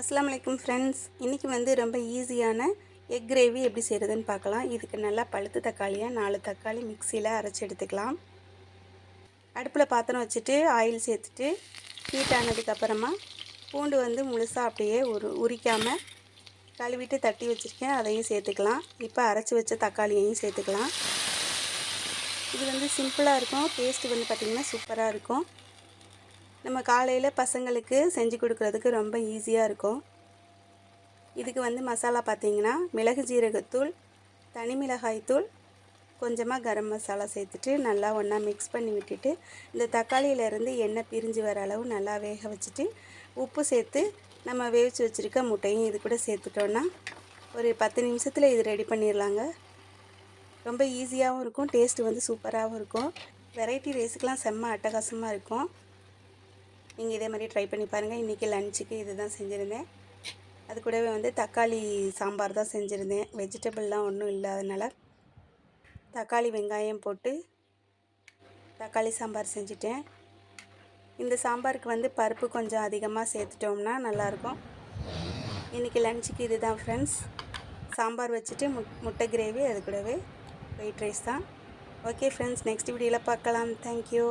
அஸ்ஸலாமு ஃப்ரெண்ட்ஸ். இன்றைக்கி வந்து ரொம்ப ஈஸியான எக் கிரேவி எப்படி செய்கிறதுன்னு பார்க்கலாம். இதுக்கு நல்லா பழுத்து தக்காளியை நாலு தக்காளி மிக்சியில் அரைச்சி எடுத்துக்கலாம். அடுப்பில் பாத்திரம் வச்சுட்டு ஆயில் சேர்த்துட்டு ஹீட் ஆனதுக்கப்புறமா பூண்டு வந்து முழுசாக அப்படியே உரு உரிக்காமல் கழுவிட்டு தட்டி வச்சுருக்கேன். அதையும் சேர்த்துக்கலாம். இப்போ அரைச்சி வச்ச தக்காளியையும் சேர்த்துக்கலாம். இது வந்து சிம்பிளாக இருக்கும். டேஸ்ட்டு வந்து பார்த்திங்கன்னா சூப்பராக இருக்கும். நம்ம காலையில் பசங்களுக்கு செஞ்சு கொடுக்குறதுக்கு ரொம்ப ஈஸியாக இருக்கும். இதுக்கு வந்து மசாலா பார்த்திங்கன்னா மிளகு ஜீரகத்தூள் தனி மிளகாய்த்தூள் கொஞ்சமாக கரம் மசாலா சேர்த்துட்டு நல்லா ஒன்றா மிக்ஸ் பண்ணி விட்டுட்டு இந்த தக்காளியிலேருந்து எண்ணெய் பிரிஞ்சு வர அளவு நல்லா வேக வச்சுட்டு உப்பு சேர்த்து நம்ம வேவிச்சு வச்சுருக்க முட்டையும் இது கூட சேர்த்துட்டோன்னா ஒரு பத்து நிமிஷத்தில் இது ரெடி பண்ணிடலாங்க ரொம்ப ஈஸியாகவும் இருக்கும் டேஸ்ட்டு வந்து சூப்பராகவும் இருக்கும். வெரைட்டி ரைஸுக்கெலாம் செம்ம அட்டகாசமாக இருக்கும். நீங்கள் இதே மாதிரி ட்ரை பண்ணி பாருங்கள் இன்றைக்கி லஞ்சுக்கு இது தான் செஞ்சுருந்தேன். அது கூடவே வந்து தக்காளி சாம்பார் தான் செஞ்சுருந்தேன். வெஜிடபிள்லாம் ஒன்றும் இல்லாதனால தக்காளி வெங்காயம் போட்டு தக்காளி சாம்பார் செஞ்சுட்டேன். இந்த சாம்பாருக்கு வந்து பருப்பு கொஞ்சம் அதிகமாக சேர்த்துட்டோம்னா நல்லாயிருக்கும். இன்றைக்கி லஞ்சுக்கு இது தான் ஃப்ரெண்ட்ஸ் சாம்பார் வச்சுட்டு முட் முட்டை கிரேவி அது கூடவே ஒயிட் ரைஸ் தான். ஓகே ஃப்ரெண்ட்ஸ் நெக்ஸ்ட் வீடியோவில் பார்க்கலாம். Thank you